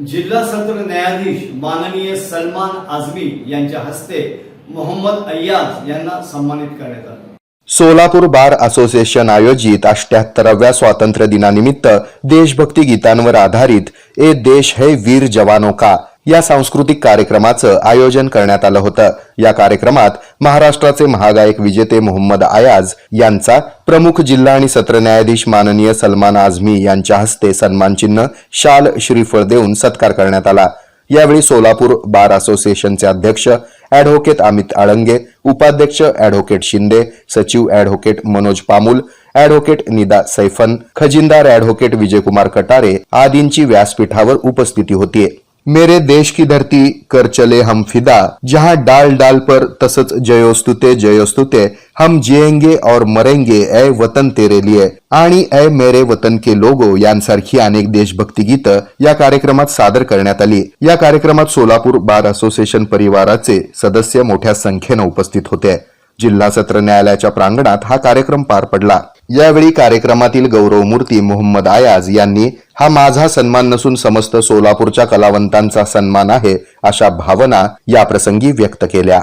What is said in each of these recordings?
जिल्हा सत्र न्यायाधीश माननीय सलमान आझमी यांच्या हस्ते मोहम्मद अय्याज यांना सन्मानित करण्यात आलं. सोलापूर बार असोसिएशन आयोजित अष्ट्याहत्तराव्या स्वातंत्र्य दिनानिमित्त देशभक्ती गीतांवर आधारित ए देश है वीर जवानो का या सांस्कृतिक कार्यक्रमाचं आयोजन करण्यात आलं होतं. या कार्यक्रमात महाराष्ट्राचे महागायक विजेते मोहम्मद आयाज यांचा प्रमुख जिल्हा आणि सत्र न्यायाधीश माननीय सलमान आझमी यांच्या हस्ते सन्मानचिन्ह शाल श्रीफळ देऊन सत्कार करण्यात आला. यावेळी सोलापूर बार असोसिएशनचे अध्यक्ष ॲडव्होकेट अमित आळंगे उपाध्यक्ष ॲडव्होकेट शिंदे सचिव ॲडव्होकेट मनोज पामुल ॲडव्होकेट निदा सैफन खजिनदार ॲडव्होकेट विजयकुमार कटारे आदींची व्यासपीठावर उपस्थिती होती. मेरे देश की धरती कर चले हम फिदा। जहां डाल डाल पर तसच जयोस्तुते जयोस्तुते। हम जिएंगे और मरेंगे ए वतन तेरे लिए। आणि ए मेरे वतन के लोगो यांसारखी अनेक देशभक्ती गीतं या कार्यक्रमात सादर करण्यात आली. या कार्यक्रमात सोलापूर बार असोसिएशन परिवाराचे सदस्य मोठ्या संख्येनं उपस्थित होते. जिल्हा सत्र न्यायालयाच्या प्रांगणात हा कार्यक्रम पार पडला. यावेळी कार्यक्रमातील गौरवमूर्ती मोहम्मद आयाज यांनी हा माझा सन्मान नसून समस्त सोलापूरच्या कलावंतांचा सन्मान आहे अशा भावना या प्रसंगी व्यक्त केल्या.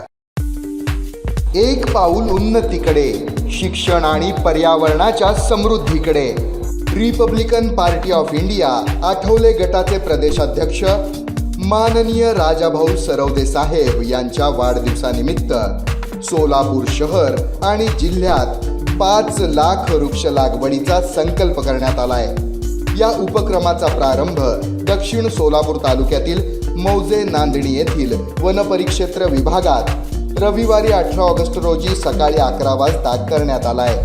एक पाऊल उन्नतीकडे शिक्षण आणि पर्यावरणाच्या समृद्धीकडे. Republican Party of India Athawale गटाचे प्रदेशाध्यक्ष माननीय राजाभाऊ सरवदे साहेब यांच्या वाढदिवसानिमित्त सोलापूर शहर आणि जिल्ह्यात पाच लाख वृक्ष लागवडीचा संकल्प करण्यात आलाय. या उपक्रमाचा प्रारंभ दक्षिण सोलापूर तालुक्यातील मौजे नांदणी येथील वनपरिक्षेत्र विभागात रविवारी अठरा ऑगस्ट रोजी सकाळी अकरा वाजता करण्यात आलाय.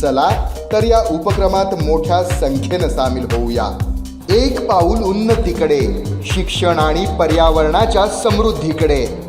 चला तर या उपक्रमात मोठ्या संख्येनं सामील होऊया. एक पाऊल उन्नतीकडे शिक्षण आणि पर्यावरणाच्या समृद्धीकडे.